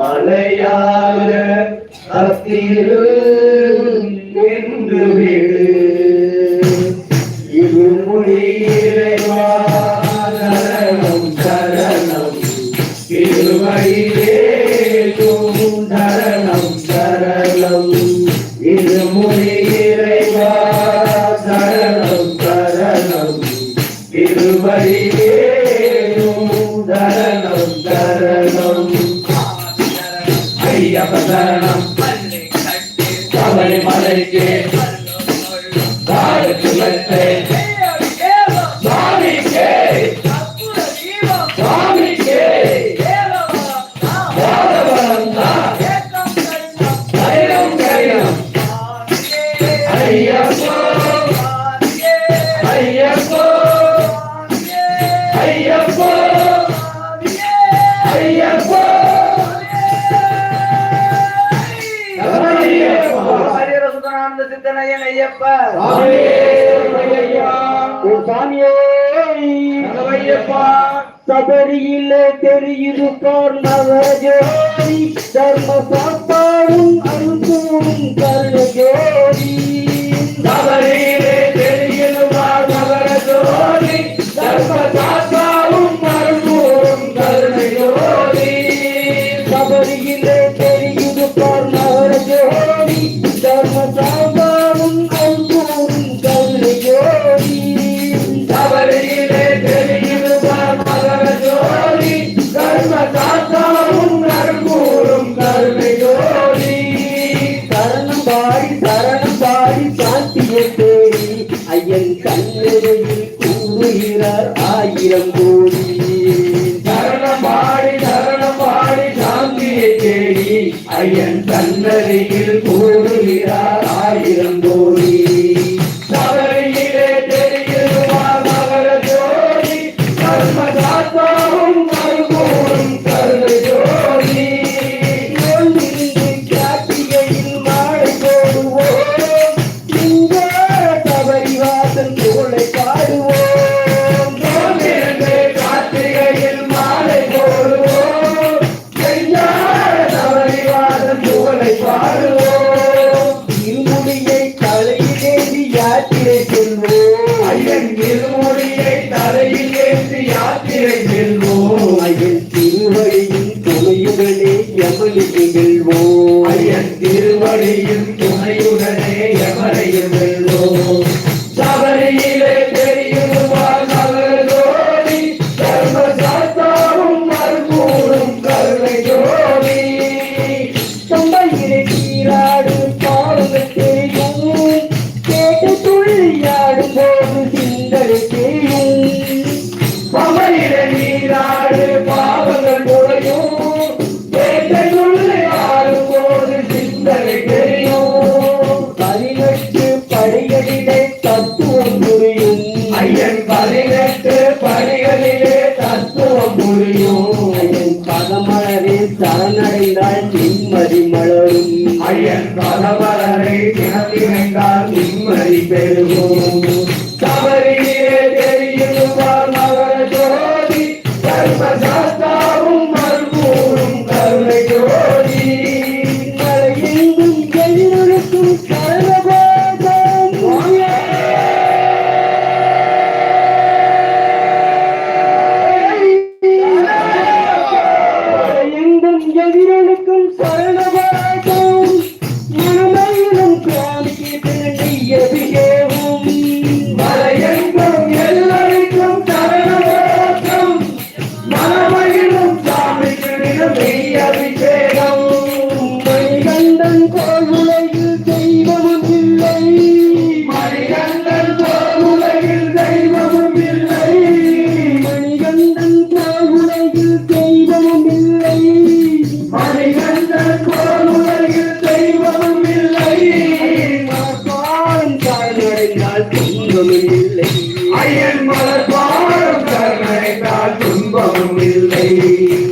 அலையாக அத்திரு என்று விடு. இருமொழி இறைவா சரணம் சரணம் திருவழியே சரணம் சரணம் இருமொழி Hare ஹரிரசுதனானந்த சித்தனையன் ஐயப்ப சபரியில தெரியுது போர் நவஜோதி. தர்ம சாப்பாடும் அருந்தோடும் கருணஜோதி. சபரியிலே தெரியுமார் மகர ஜோதி தர்ம சாஸ்தாவும் மருந்தூரும் கருணை ஜோதி சபரியில தெரியுது போர் நவஜோதி தர்ம சாப்பாடும் கூறுகிறார் ஆயிரம் கோடி சரணம் பாடி சரணம் பாடி சாந்தியை தேடி ஐயன் தன்னருகில் கூறுகிறார் ஆயிரம் கோடி. சபரிவாசன் தோளை பாடுவோம் கார்த்திகையில் மாலை போடுவோம். சபரிவாசன் புகழை பாடுவோம். இருமுடியை யாத்திரை செல்வோம். ஐயன் தலையில் யாத்திரை செல்வோம். ஐயன் திருவழியின் துணையுடனே யமனுக்கு வெல்வோம். ஐயன் திருவடியின் ஐயன் பதவரனை தினத்தினைந்தால் நிம்மதி பெறுவோம் சபரியிலே தெரியும் மகர ஜோதி சர்வசாஸ்தாவும் மறுபூரும் கருணை ஜோதி. take